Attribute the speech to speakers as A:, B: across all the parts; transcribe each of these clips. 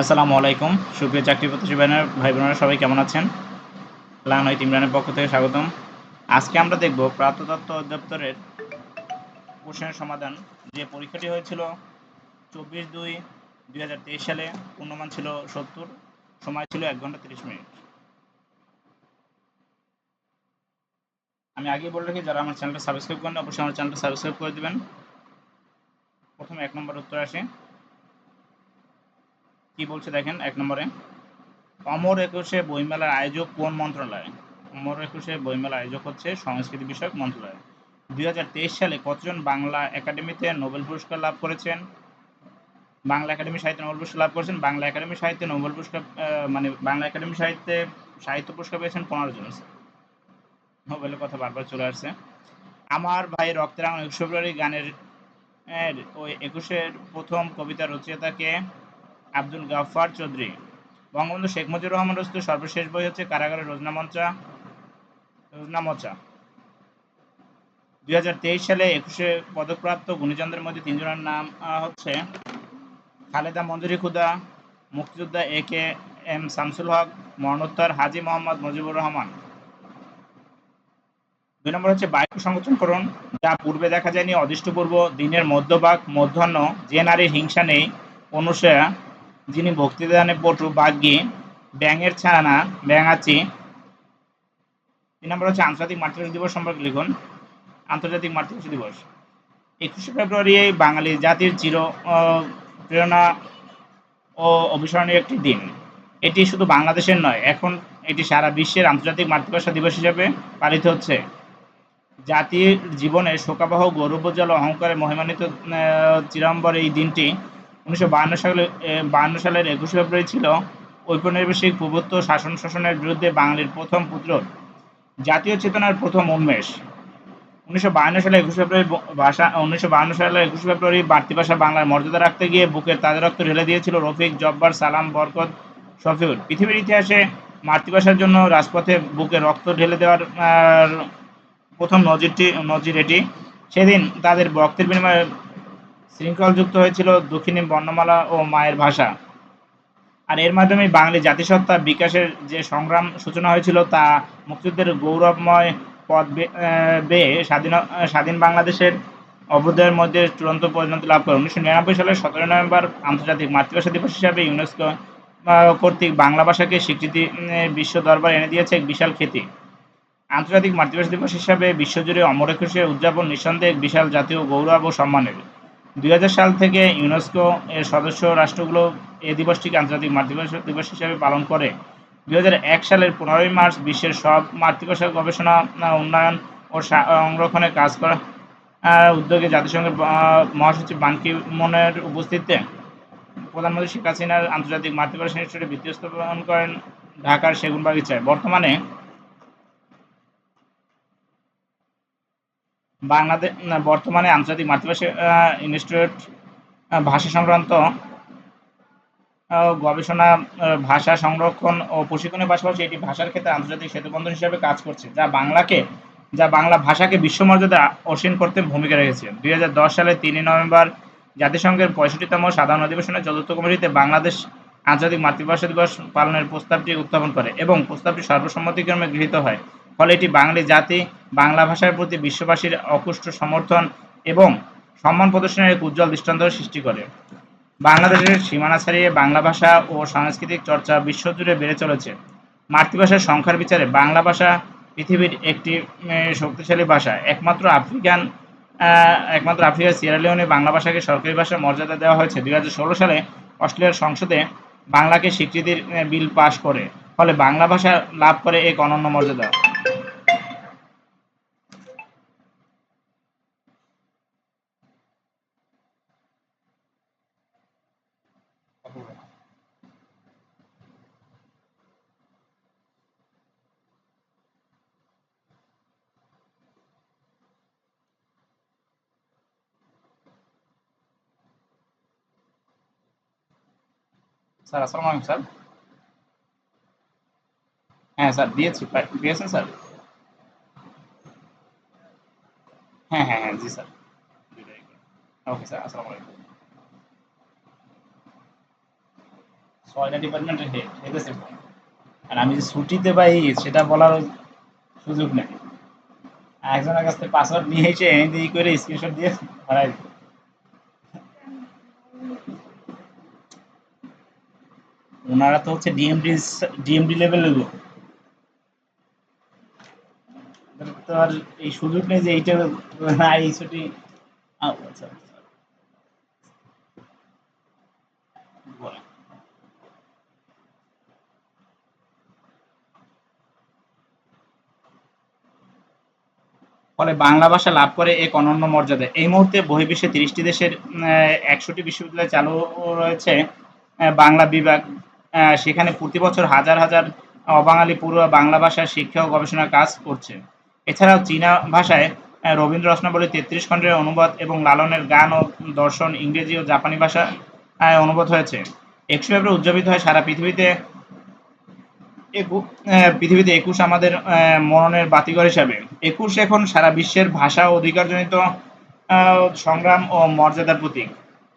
A: আসসালামু আলাইকুম। সুপ্রিয় চাকরি প্রত্যাশী ভাইয়ের, ভাই বোনেরা, সবাই কেমন আছেন? লানয় ইমরানের পক্ষ থেকে স্বাগতম। আজকে আমরা দেখব প্রাপ্ততত্ত্ব অধিদপ্তরের প্রশ্নের সমাধান। যে পরীক্ষাটি হয়েছিল চব্বিশ দুই দুই সালে, পূর্ণমান ছিল সত্তর, সময় ছিল এক ঘণ্টা তিরিশ মিনিট। আমি আগেই বলে রাখি, যারা আমার চ্যানেলটা সাবস্ক্রাইব করেন অবশ্যই আমার চ্যানেলটা সাবস্ক্রাইব করে দেবেন। প্রথমে এক নম্বর উত্তর আসে। কি বলছে দেখেন, এক নম্বরে, অমর একুশে বইমেলার আয়োজক কোন মন্ত্রণালয়? অমর একুশে বইমেলার আয়োজক হচ্ছে সংস্কৃতি বিষয়ক মন্ত্রণালয়। দুই সালে কতজন বাংলা একাডেমিতে নোবেল পুরস্কার লাভ করেছেন? বাংলা একাডেমি সাহিত্য নোবেল পুরস্কার লাভ করেছেন, বাংলা একাডেমি সাহিত্যে নোবেল পুরস্কার মানে বাংলা একাডেমি সাহিত্যে সাহিত্য পুরস্কার পেয়েছেন পনেরো জন। নোবেলের কথা বারবার চলে আসছে। আমার ভাই রক্তের আঙুল ফেব্রুয়ারি গানের ওই একুশের প্রথম কবিতা রচয়িতাকে আব্দুল গাফফার চৌধুরী। বঙ্গবন্ধু শেখ মুজিবুর রহমান রচিত সর্বশেষ বই হচ্ছে কারাগারের রোজনা মঞ্চা, রোজনা মচা। দুই সালে একুশে পদকপ্রাপ্ত গুণীজনদের মধ্যে তিনজনের নাম হচ্ছে খালেদা মঞ্জুরি খুদা, মুক্তিযোদ্ধা এ কে এম শামসুল হক, মরণোত্তর হাজি মোহাম্মদ মুজিবুর রহমান। দুই নম্বর হচ্ছে সংগঠন করুন, যা পূর্বে দেখা যায়নি, অদৃষ্টপূর্ব, দিনের মধ্যভাগ, মধ্যাহ্ন, যে নারীর হিংসা নেই, অনুসয়া যিনি ভক্তিদানে পটু বাগ্যী ব্যাঙের ছানা, ব্যাঙাচি। তিন নম্বর হচ্ছে আন্তর্জাতিক মাতৃভাষা দিবস সম্পর্কে লিখুন। আন্তর্জাতিক মাতৃভাষা দিবস। একুশে ফেব্রুয়ারি বাঙালি জাতির চির প্রেরণা ও অভিসরণীয় একটি দিন। এটি শুধু বাংলাদেশের নয়, এখন এটি সারা বিশ্বের আন্তর্জাতিক মাতৃভাষা দিবস হিসেবে পালিত হচ্ছে। জাতির জীবনে শোকাবহ গৌরবোজ্জ্বল অহংকারে মহিমান্বিত চিরম্বর এই দিনটি উনিশশো সালে বাহান্ন সালের একুশে ফেব্রুয়ারি ছিল ঔপনিবেশিক প্রভুত্ব শাসন শাসনের বিরুদ্ধে বাঙালির প্রথম পুত্র। জাতীয় চেতনার প্রথম উন্মেষ। উনিশশো সালে একুশে ফেব্রুয়ারি ভাষা, উনিশশো সালে একুশে ফেব্রুয়ারি মাতৃভাষা বাংলার মর্যাদা রাখতে গিয়ে বুকের তাজা রক্ত ঢেলে দিয়েছিল রফিক, জব্বার, সালাম, বরকত, শফিউল। পৃথিবীর ইতিহাসে মাতৃভাষার জন্য রাজপথে বুকে রক্ত ঢেলে দেওয়ার প্রথম নজিরটি, নজির এটি। সেদিন তাদের রক্তের বিনিময়ে শৃঙ্খলযুক্ত হয়েছিল দক্ষিণী বর্ণমালা ও মায়ের ভাষা। আর এর মাধ্যমে বাঙালি জাতিসত্তা বিকাশের যে সংগ্রাম সূচনা হয়েছিল তা মুক্তিযুদ্ধের গৌরবময় পথ বেয়ে স্বাধীন স্বাধীন বাংলাদেশের অভ্যুদয়ের মধ্যে চূড়ান্ত পরিণতি লাভ করে। উনিশশো নিরানব্বই সালের সতেরো নভেম্বর আন্তর্জাতিক মাতৃভাষা দিবস হিসাবে ইউনেস্কো কর্তৃক বাংলা ভাষাকে স্বীকৃতি বিশ্ব দরবার এনে দিয়েছে এক বিশাল খ্যাতি। আন্তর্জাতিক মাতৃভাষা দিবস হিসাবে বিশ্বজুড়ে অমর একুশে উদযাপন নিঃসন্দেহে বিশাল জাতীয় গৌরব ও সম্মানের। দুই হাজার সাল থেকে ইউনেস্কো এর সদস্য রাষ্ট্রগুলো এই দিবসটিকে আন্তর্জাতিক মাতৃভাষা দিবস হিসেবে পালন করে। দুই হাজার এক সালের পনেরোই মার্চ বিশ্বের সব মাতৃভাষা গবেষণা উন্নয়ন ও সংরক্ষণে কাজ করা উদ্যোগে জাতিসংঘের মহাসচিব বানকি মনের উপস্থিতিতে প্রধানমন্ত্রী শেখ হাসিনার আন্তর্জাতিক মাতৃভাষা ইনস্টিটিউটে ভিত্তি স্থাপন করেন ঢাকার সেগুনবাগিচায়। বর্তমানে বাংলাদেশ বর্তমানে আন্তর্জাতিক মাতৃভাষা ইনস্টিটিউট ভাষা সংক্রান্ত গবেষণা ভাষা সংরক্ষণ ও প্রশিক্ষণের পাশাপাশি এটি ভাষার ক্ষেত্রে আন্তর্জাতিক সেতুবন্ধন হিসেবে কাজ করছে, যা বাংলাকে, যা বাংলা ভাষাকে বিশ্বমর্যাদা অসীন করতে ভূমিকা রেখেছে। দুই সালের তিনই নভেম্বর জাতিসংঘের পঁয়ষট্টিতম সাধারণ অধিবেশনের চতুর্থ কমিটিতে বাংলাদেশ আন্তর্জাতিক মাতৃভাষা দিবস পালনের প্রস্তাবটি উত্থাপন করে এবং প্রস্তাবটি সর্বসম্মতিক্রমে গৃহীত হয়। ফলে এটি বাঙালি জাতি, বাংলা ভাষার প্রতি বিশ্ববাসীর অকুষ্ঠ সমর্থন এবং সম্মান প্রদর্শনের এক উজ্জ্বল দৃষ্টান্ত সৃষ্টি করে। বাংলাদেশের সীমানা ছাড়িয়ে বাংলা ভাষা ও সাংস্কৃতিক চর্চা বিশ্বজুড়ে বেড়ে চলেছে। মাতৃভাষার সংখ্যার বিচারে বাংলা ভাষা পৃথিবীর একটি শক্তিশালী ভাষা। একমাত্র আফ্রিকান একমাত্র আফ্রিকার সিয়েরালিওনে বাংলা ভাষাকে সরকারি ভাষার মর্যাদা দেওয়া হয়েছে। দুই হাজার ষোলো সালে অস্ট্রেলিয়ার সংসদে বাংলাকে স্বীকৃতির বিল পাশ করে। ফলে বাংলা ভাষা লাভ করে এক অনন্য মর্যাদা। স্যার, আসসালামু আলাইকুম, স্যার। হ্যাঁ স্যার, দিয়েছি পেয়েছেন স্যার। হ্যাঁ হ্যাঁ হ্যাঁ জি, স্যার। ওকে, স্যার, আসসালামু আলাইকুম। ছয়টা ডিপার্টমেন্টের হেড হেডেছে আর আমি যে ছুটিতে পাই সেটা বলার সুযোগ নেই। একজনের কাছ থেকে পাসওয়ার্ড নিয়ে এসে এই করে স্ক্রিনশট দিয়ে ধরাই দিত ওনারা তো হচ্ছে ডিএমডি ডিএমডি লেভেলের লোক। তো আর এই সুযোগ নেই যে এইটা এই ছুটি আচ্ছা, আচ্ছা। ফলে বাংলা ভাষা লাভ করে এক অনন্য মর্যাদা। এই মুহূর্তে বহির্বিশ্বে তিরিশটি দেশের একশোটি বিশ্ববিদ্যালয় চালু রয়েছে বাংলা বিভাগ সেখানে প্রতি বছর হাজার হাজার অবাঙালি পুরো বাংলা ভাষার শিক্ষা ও গবেষণার কাজ করছে। এছাড়াও চীনা ভাষায় রবীন্দ্র রচনাবলী তেত্রিশ খণ্ডের অনুবাদ এবং লালনের গান ও দর্শন ইংরেজি ও জাপানি ভাষা আহ, অনুবাদ হয়েছে। একশো ফেব্রুয়ারি উদযাপিত হয় সারা পৃথিবীতে পৃথিবীতে একুশ আমাদের মননের বাতিঘর হিসাবে। একুশ এখন সারা বিশ্বের ভাষা ও অধিকারজনিত সংগ্রাম ও মর্যাদার প্রতীক।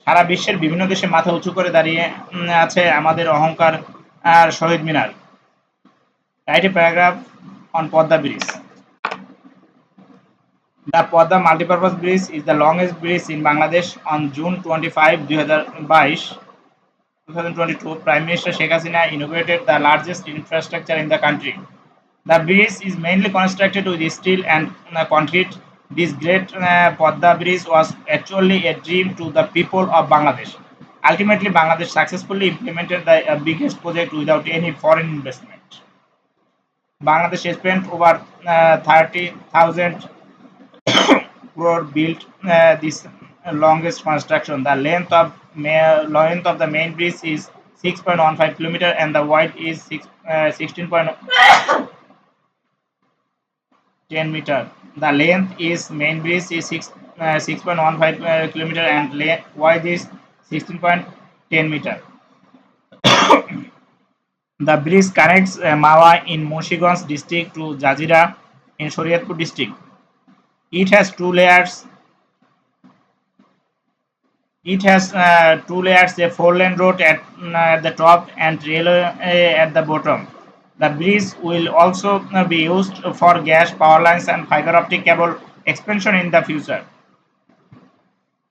A: সারা বিশ্বের বিভিন্ন দেশে মাথা উঁচু করে দাঁড়িয়ে আছে আমাদের অহংকার আর Shaheed Minar. Write a paragraph on Padma bridge. The Padma multipurpose bridge is the longest bridge in Bangladesh on June twenty five দুই হাজার বাইশ। Two thousand twenty two prime minister Sheikh Hasina innovated the largest infrastructure in the country the bridge is mainly constructed with steel and concrete This great uh, bridge was actually a dream to the people of Bangladesh. Ultimately, Bangladesh successfully implemented the uh, biggest project without any foreign investment. Bangladesh spent over uh, 30,000 crore built uh, this longest construction. The length of length of the main bridge is 6.15 kilometer and the width is six, uh, 16.10 meter. The length is main bridge is 6 uh, 6.15 uh, kilometer and le- width is 16.10 meter. The bridge connects uh, Mawa in Moshigons district to Jazira in Shariatpur district. It has two layers. It has uh, two layers: a four-lane road at, uh, at the top and railway uh, at the bottom. The bridge will also uh, be used for gas, power lines, and fiber optic cable expansion in the future.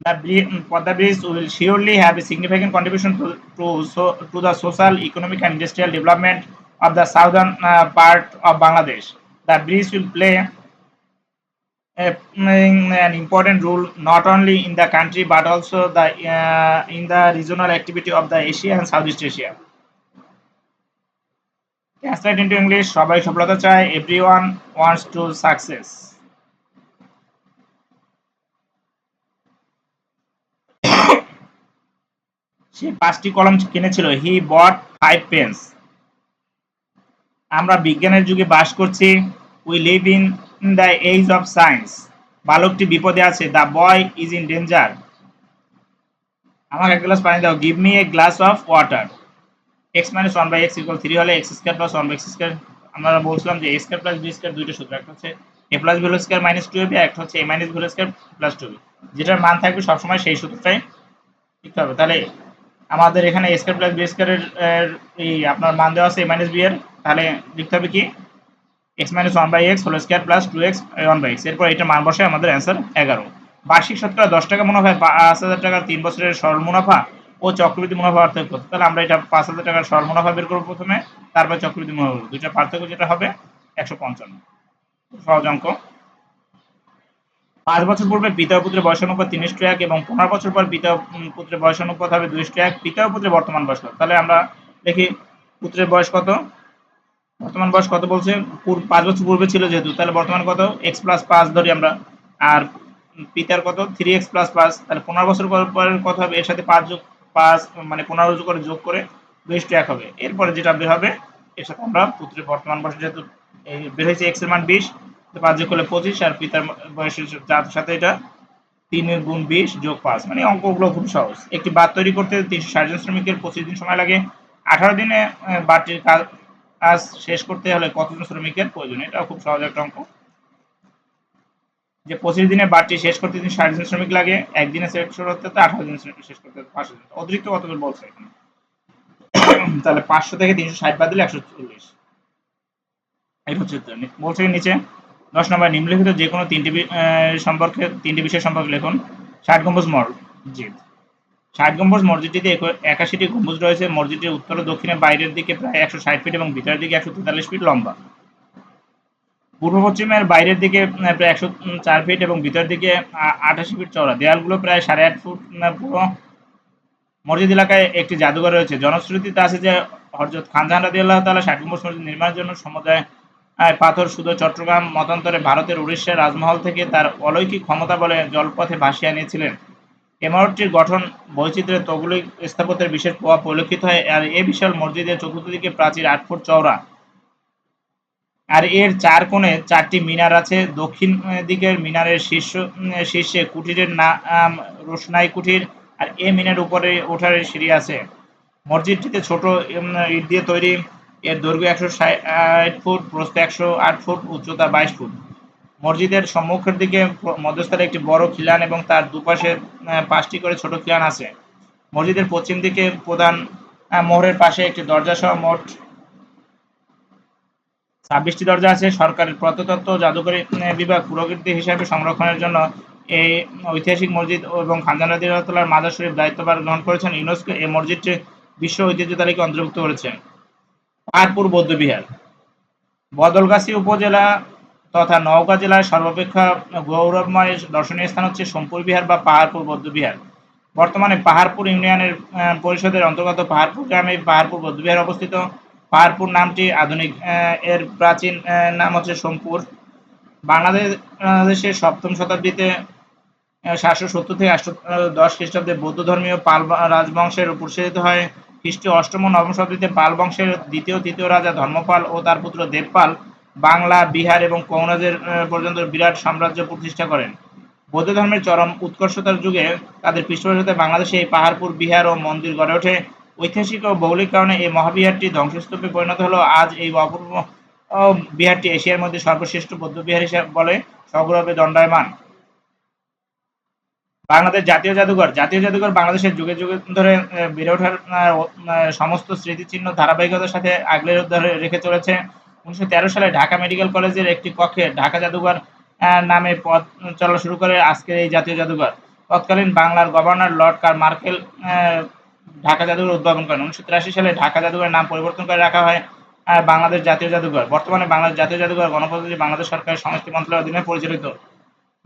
A: The bridge, the bridge will surely have a significant contribution to, to, so, to the social, economic, and industrial development of the southern uh, part of Bangladesh. The bridge will play a, an important role not only in the country but also the uh, in the regional activity of the Asia and Southeast Asia. Translate into English, সবাই সফলতা চায়, everyone wants to success সে পাঁচটি কলম কিনেছিল হি বট five pens আমরা বিজ্ঞানের যুগে বাস করছি we live in the age of science বালকটি বিপদে আছে the boy is in danger আমাকে এক গ্লাস পানি দাও give me a glass of water x minus one by x equal three হলে x square plus one by x square আমরা বলছিলাম যে a square plus b square দুইটা সূত্র, একটা হচ্ছে a plus b square minus two b একটা হচ্ছে a minus b square plus two b যেটার মান থাকবে সবসময় সেই সূত্রটাই লিখতে হবে। তাহলে আমাদের এখানে এ স্কোয়ার প্লাস বি স্কোয়ারের এই আপনার মান দেওয়া আছে এ মাইনাস বি এর, তাহলে লিখতে হবে কি? X minus one by x whole square plus two x one by x এরপর এটা মান বসে আমাদের অ্যান্সার এগারো। বার্ষিক শতকরা দশ টাকা মুনাফায় পাঁচ হাজার টাকা তিন বছরের সরল মুনাফা ও চক্রবৃদ্ধি মুনাফা পার্থক্য? তাহলে আমরা এটা পাঁচ হাজার টাকার সরল মুনাফা বের করব প্রথমে, তারপর চক্রবৃদ্ধি মুনাফা। দুইটা পার্থক্য যেটা হবে, একশো পঞ্চান্ন। সহজ অঙ্ক। পাঁচ বছর পূর্বে পিতা পুত্রের বয়স অনুপাত তিন ইস্টু এক এবং পনেরো বছর পর পিতা পুত্রের বয়স অনুপাত হবে দুই ইস্টু এক পিতা ও পুত্রের বর্তমান বয়স? তাহলে আমরা দেখি পুত্রের বয়স কত। বর্তমান বয়স কত বলছে? পাঁচ বছর পূর্বে ছিল যেহেতু, তাহলে বর্তমান কত? এক্স প্লাস পাঁচ ধরি আমরা। আর পিতার কত? থ্রি এক্স প্লাস পাঁচ। তাহলে পনেরো বছর পর কত হবে? এর সাথে পাঁচ যোগ পাঁচ মানে পনেরো করে যোগ করে ইস্টু এক হবে। এরপরে যেটা বের হবে এর সাথে আমরা পুত্রের বর্তমান বয়স যেহেতু বের হয়েছে এক্সের মান বিশ পাঁচ যোগ করলে পঁচিশ আর পিতার বয়সের যার সাথে এটা তিন গুণ বিশ যোগ পাঁচ। মানে অঙ্কগুলো খুব সহজ। একটি বাদ তৈরি করতে তিনশো ষাট জন শ্রমিকের পঁচিশ দিন সময় লাগে। আঠারো দিনে আহ, কাজ কাজ শেষ করতে হলে কতজন শ্রমিকের প্রয়োজন? এটা খুব সহজ একটা অঙ্ক। যে পঁচিশ দিনে বাদটি শেষ করতে তিনশো ষাট জন শ্রমিক লাগে, একদিনে শেষ করতে তো আঠারো দিনে শেষ করতে হতে পাঁচশো জন অতিরিক্ত কতজন বলছে এখানে? তাহলে পাঁচশো থেকে তিনশো ষাট বাদ দিলে একশো চল্লিশ। এটা হচ্ছে উত্তর। বলছে নিচে, দশ নম্বর, নিম্নলিখিত যে কোনো তিনটি সম্পর্কে, তিনটি বিষয় সম্পর্কে লিখুন। ষাট গম্বুজ মসজিদ। ষাট গম্বুজ মসজিদটিতে একাশিটি গম্বুজ রয়েছে। মসজিদটির উত্তর ও দক্ষিণে বাইরের দিকে প্রায় একশো ষাট ফিট এবং ভিতরের দিকে একশো তেতাল্লিশ ফিট লম্বা। পূর্ব পশ্চিমের বাইরের দিকে প্রায় একশো চার ফিট এবং ভিতরের দিকে, আ- আটাশি ফিট চওড়া। দেয়ালগুলো প্রায় সাড়ে আট ফুট পুরো। মসজিদ এলাকায় একটি জাদুঘর রয়েছে। জনশ্রুতিতে আছে যে হজরত খানজাহান রাদি আল্লাহ তালা ষাট মসজিদ নির্মাণের জন্য সমুদায় পাথর শুধু চট্টগ্রাম মতান্তরে ভারতের উড়িষ্যার রাজমহল থেকে তার অলৌকিক ক্ষমতা বলে জলপথে ভাসিয়ে আনিয়েছিলেন। ইমারতটির গঠন বৈচিত্র্যের তৌগলিক স্থাপত্যের বিশেষ প্রভাব পরিলক্ষিত হয়। আর এ বিশাল মসজিদের চতুর্থ দিকে প্রাচীর আট ফুট চওড়া। আর এর চার কোণে চারটি মিনার আছে। দক্ষিণ দিকের মিনারের শীর্ষ শীর্ষে কুটিরের না আম, রোশনাই কুটির আর এ মিনার উপরে ওঠার সিঁড়ি আছে। মসজিদটিতে ছোট ইট দিয়ে তৈরি। এর দৈর্ঘ্য একশো ষাট ফুট প্রস্থ একশো আট ফুট উচ্চতা বাইশ ফুট। মসজিদের সম্মুখের দিকে মধ্যস্থলে একটি বড় খিলান এবং তার দুপাশে পাঁচটি করে ছোট খিলান আছে। মসজিদের পশ্চিম দিকে প্রধান মোহরের পাশে একটি দরজা সহ মোট ছাব্বিশটি দরজা আছে, সরকারের প্রত্নতত্ত্ব জাদুঘরী বিভাগ পুরকীর্তি হিসাবে সংরক্ষণের জন্য এই ঐতিহাসিক মসজিদ এবং খানজান রাদিয়াল্লাহু মাজার শরীফ দায়িত্বভার গ্রহণ করেছেন। ইউনেস্কো এই মসজিদটি বিশ্ব ঐতিহ্য তালিকা অন্তর্ভুক্ত করেছে। পাহাড়পুর বৌদ্ধবিহার বদলগাছি উপজেলা তথা নওগাঁ জেলার সর্বাপেক্ষা গৌরবময় দর্শনীয় স্থান হচ্ছে সোমপুর বিহার বা পাহাড়পুর বৌদ্ধবিহার বর্তমানে পাহাড়পুর ইউনিয়নের পরিষদের অন্তর্গত পাহাড়পুর গ্রামে পাহাড়পুর বৌদ্ধবিহার অবস্থিত। পাহাড়পুর নামটি আধুনিক এর প্রাচীন নাম হচ্ছে সোমপুর। বাংলাদেশ আহ, সপ্তম শতাব্দীতে সাতশো সত্তর থেকে আটশো দশ খ্রিস্টাব্দে বৌদ্ধ ধর্মীয় পাল রাজবংশের প্রসারিত হয়। খ্রিস্টীয় অষ্টম ও নবম শতাব্দীতে পাল বংশের দ্বিতীয় তৃতীয় রাজা ধর্মপাল ও তার পুত্র দেবপাল বাংলা বিহার এবং কৌনাজের পর্যন্ত বিরাট সাম্রাজ্য প্রতিষ্ঠা করেন। বৌদ্ধ ধর্মের চরম উৎকর্ষতার যুগে তাদের পৃষ্ঠপোষকতা বাংলাদেশে এই পাহাড়পুর বিহার ও মন্দির গড়ে ওঠে। ঐতিহাসিক ও ভৌগোলিক কারণে এই মহাবিহারটি ধ্বংসস্তূপে পরিণত হলো। আজ এই অপূর্ব বিহারটি এশিয়ার মধ্যে সর্বশ্রেষ্ঠ বৌদ্ধ বিহার হিসাবে বলে সগৌরবে দণ্ডায়মান। বাংলাদেশ জাতীয় জাদুঘর জাতীয় জাদুঘর বাংলাদেশের যুগে যুগে ধরে বেড়ে ওঠার সমস্ত স্মৃতিচিহ্ন ধারাবাহিকতার সাথে আগলে ধরে রেখে চলেছে। উনিশশো তেরো সালে ঢাকা মেডিকেল কলেজের একটি কক্ষে ঢাকা জাদুঘর নামে পথ চলা শুরু করে আজকের এই জাতীয় জাদুঘর। তৎকালীন বাংলার governor Lord Carmichael Dhaka জাদুঘর উদ্ভাবন করেন। উনিশশো তিরাশি সালে ঢাকা জাদুঘরের নাম পরিবর্তন করে রাখা হয় আহ, বাংলাদেশ জাতীয় জাদুঘর। বর্তমানে বাংলাদেশ জাতীয় জাদুঘর গণপ্রজাতন্ত্রী বাংলাদেশ সরকারের সংস্কৃতি মন্ত্রণালয়ের অধীনে পরিচালিত।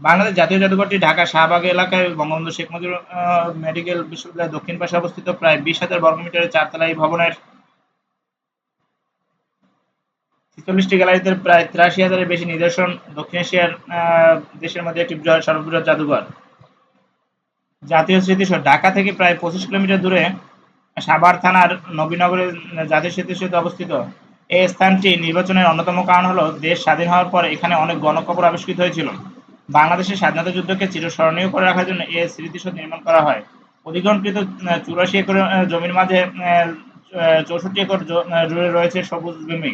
A: বাংলাদেশ জাতীয় জাদুঘরটি ঢাকা শাহবাগ এলাকায় বঙ্গবন্ধু শেখ মুজিবুর আহ, মেডিকেল বিশ্ববিদ্যালয়ের দক্ষিণ পাশে অবস্থিত। প্রায় বিশ হাজার বর্গমিটারের চারতলা এই ভবনের ছেচল্লিশটি গ্যালারিতে প্রায় তিরাশি হাজারের বেশি নিদর্শন দক্ষিণ এশিয়ার দেশের মধ্যে একটি বৃহৎ সর্ববৃহৎ জাদুঘর। জাতীয় স্মৃতিসৌধ, ঢাকা থেকে প্রায় পঁচিশ কিলোমিটার দূরে সাভার থানার নবীনগরে জাতীয় স্মৃতিসৌধ অবস্থিত। এই স্থানটি নির্বাচনের অন্যতম কারণ হলো, দেশ স্বাধীন হওয়ার পর এখানে অনেক গণকবর আবিষ্কৃত হয়েছিল। বাংলাদেশের স্বাধীনতা যুদ্ধকে চিরস্মরণীয় করে রাখার জন্য এই স্মৃতিসৌধ নির্মাণ করা হয়। অধিগ্রহণকৃত চুরাশি একর জমির মাঝে চৌষট্টি একর জুড়ে রয়েছে সবুজ ভূমি।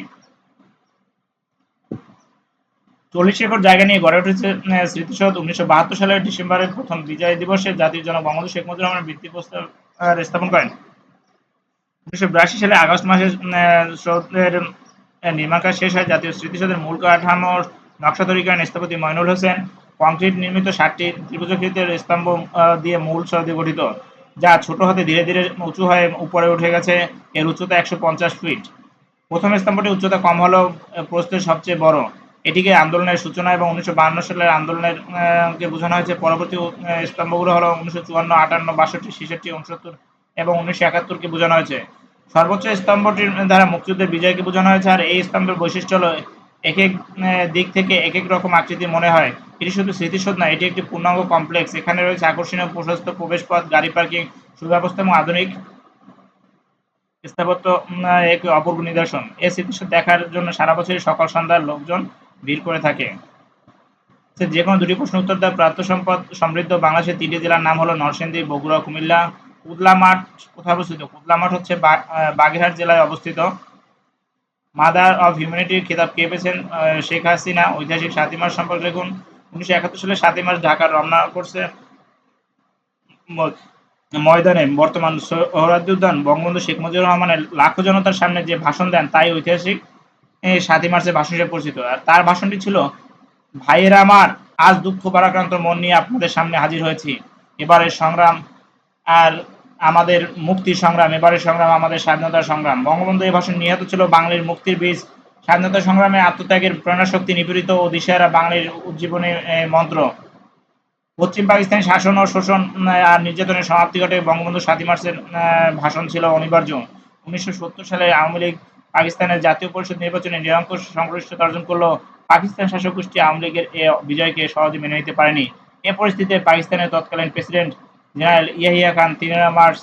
A: চল্লিশ একর জায়গা নিয়ে গড়ে উঠেছে স্মৃতিসৌধ। উনিশশো বাহাত্তর সালের ডিসেম্বরের প্রথম বিজয় দিবসে জাতির জনক বঙ্গবন্ধু শেখ মুজিবুর রহমানের ভিত্তিপ্রস্তর আহ, স্থাপন করেন। উনিশশো বিরাশি সালে আগস্ট মাসে সৌধের নির্মাণ কাজ শেষ হয় জাতীয় স্মৃতিসৌধের মূল কাঠামোর নকশা তৈরি করেন স্থপতি মইনুল হোসেন। কংক্রিট নির্মিত ষাটটি ত্রিভুজাকৃতির স্তম্ভ দিয়ে মূল সৌধে গঠিত যা ছোট হতে ধীরে ধীরে উঁচু হয়ে উপরে উঠে গেছে। এর উচ্চতা একশো পঞ্চাশ ফিট। প্রথম স্তম্ভটি উচ্চতা কম হলেও আহ, প্রস্থের সবচেয়ে বড়। এটিকে আন্দোলনের সূচনা এবং উনিশশো সালের আন্দোলনের কে বোঝানো হয়েছে, পরবর্তী স্তম্ভগুলো হলো উনিশশো চুয়ান্ন, আটান্ন, বাষট্টি, ছেষট্টি, উনসত্তর এবং উনিশশো একাত্তরকে বোঝানো হয়েছে। সর্বোচ্চ স্তম্ভটির দ্বারা মুক্তিযুদ্ধের বিজয়কে বোঝানো হয়েছে আর এই স্তম্ভের বৈশিষ্ট্য হলো এক এক দিক থেকে এক এক রকম আকৃতি মনে হয়। এটি শুধু স্মৃতিসৌধ না এটি একটি পূর্ণাঙ্গ কমপ্লেক্স। এখানে রয়েছে আকর্ষণীয় প্রশস্ত প্রবেশপথ, গাড়ি পার্কিং, সুব্যবস্থা এবং আধুনিক স্থাপত্য এক অপূর্ব নিদর্শন। এই স্মৃতিসৌধ দেখার জন্য সারা বছরই সকাল সন্ধ্যার লোকজন ভিড় করে থাকে। যে কোনো দুটি প্রশ্ন উত্তর দেওয়া প্রাপ্ত সম্পদ সমৃদ্ধ বাংলাদেশের তিনটি জেলার নাম হলো নরসিংদী, বগুড়া, কুমিল্লা কুদলা মাঠ কোথায় অবস্থিত? কুদলা মাঠ হচ্ছে বাগেরহাট জেলায় অবস্থিত। মাদার অফ হিউম্যানিটির খেতাব কে পেয়েছেন শেখ হাসিনা? ঐতিহাসিক সাতই মাস সম্পর্কে লিখুন উনিশশো একাত্তর সালে সাতই মাস ঢাকার রমনা করছে। ময়দানে বর্তমান সোহরাওয়ার্দী উদ্যান বঙ্গবন্ধু শেখ মুজিবুর রহমানের লাখো জনতার সামনে যে ভাষণ দেন, তাই ঐতিহাসিক সাতই মার্চের ভাষণ হিসেবে পরিচিত। আর তার ভাষণটি ছিল, ভাইয়েরা আমার, আজ দুঃখ পরাক্রান্ত মন নিয়ে আপনাদের সামনে হাজির হয়েছি। এবারের সংগ্রাম আর আমাদের মুক্তি সংগ্রাম, এবারের সংগ্রাম আমাদের স্বাধীনতার সংগ্রাম। বঙ্গবন্ধু এই ভাষণ নিহত ছিল বাঙালির মুক্তির বীজ। স্বাধীনতা সংগ্রামে আত্মত্যাগের প্রেরণাশক্তি নিপীড়িত ও দিশেহারা বাঙালির উজ্জীবনী মন্ত্র। পশ্চিম পাকিস্তানি শাসন ও শোষণ আর নির্যাতনের সমাপ্তি ঘটে বঙ্গবন্ধু সাতই মার্চের ভাষণ ছিল অনিবার্য। উনিশশো সত্তর সালে আওয়ামী লীগ পাকিস্তানের জাতীয় পরিষদ নির্বাচনে নিরঙ্কুশ সংখ্যাগরিষ্ঠতা অর্জন করলেও পাকিস্তান শাসক গোষ্ঠী আওয়ামী লীগের এ বিজয়কে সহজে মেনে নিতে পারেনি। এ পরিস্থিতিতে পাকিস্তানের তৎকালীন প্রেসিডেন্ট জেনারেল ইয়াহিয়া খান তিনেরা মার্চ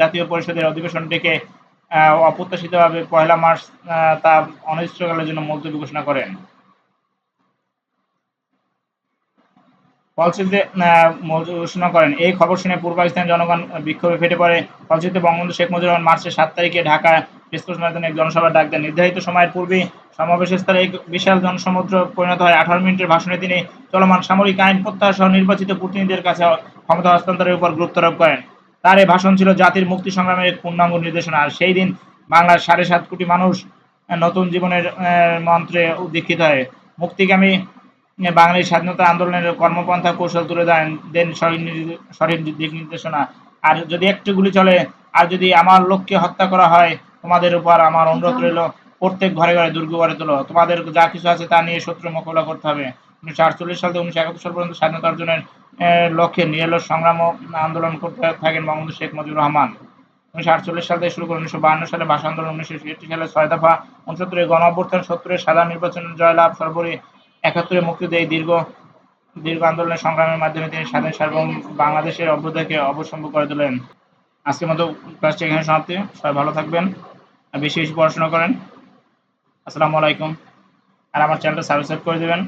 A: জাতীয় পরিষদের অধিবেশন ডেকে অপ্রত্যাশিতভাবে পয়লা মার্চ তা অনির্দিষ্টকালের জন্য মুলতবি ঘোষণা করেন। ফলশ্রুতিতে ঘোষণা করেন, এই খবর শুনে পূর্ব পাকিস্তানের জনগণ বিক্ষোভে ফেটে পড়ে। ফলশ্রুতিতে বঙ্গবন্ধু শেখ মুজিবুর রহমান মার্চের সাত তারিখে ঢাকা রেসকোর্স ময়দানে এক জনসভার ডাক দেন। নির্ধারিত সময়ের পূর্বেই সমাবেশের স্থলে এক বিশাল জনসমুদ্র পরিণত হয়। আঠারো মিনিটের ভাষণে তিনি চলমান সামরিক আইন প্রত্যাহার সহ নির্বাচিত প্রতিনিধিদের কাছে ক্ষমতা হস্তান্তরের উপর গুরুত্ব আরোপ করেন। তার এই ভাষণ ছিল জাতির মুক্তি সংগ্রামের এক পূর্ণাঙ্গ নির্দেশনা। আর সেই দিন বাংলার সাড়ে সাত কোটি মানুষ নতুন জীবনের মন্ত্রে দীক্ষিত হয়। মুক্তিগামী বাঙালির স্বাধীনতা আন্দোলনের কর্মপন্থা কৌশল তুলে দেন দেন সঠিক দিক নির্দেশনা। আর যদি একটু গুলি চলে, আর যদি আমার লোককে হত্যা করা হয় তোমাদের উপর আমার অনুরোধ রইল প্রত্যেক ঘরে ঘরে দুর্গ গড়ে তোলো। তোমাদের যা কিছু আছে তা নিয়ে শত্রু মোকাবিলা করতে হবে। উনিশশো আটচল্লিশ সাল থেকে উনিশশো একাত্তর সাল পর্যন্ত স্বাধীনতা অর্জনের লক্ষ্যে নিরল সংগ্রাম আন্দোলন করতে থাকেন বঙ্গবন্ধু শেখ মুজিবুর রহমান। উনিশশো আটচল্লিশ সাল থেকে শুরু করে উনিশশো বাহান্ন সালে ভাষা আন্দোলন উনিশশো ছেষট্টি সালে ছয় দফা উনসত্তরের গণ অভ্যর্থন সত্তরের সাধারণ নির্বাচন জয়লাভ সর্বোপরি একাত্তরে মুক্তি দেয় দীর্ঘ দীর্ঘ আন্দোলনের সংগ্রামের মাধ্যমে তিনি স্বাধীন সার্বভৌম বাংলাদেশের অভ্যুদয়কে অবসম্ভ করে তোলেন। আজকের মতো ক্লাসটি এখানে সমাপ্তি। সবাই ভালো থাকবেন। বেশি বেশি পড়াশোনা করেন। আসসালামু আলাইকুম। আর আমার চ্যানেলটা সাবস্ক্রাইব করে দেবেন।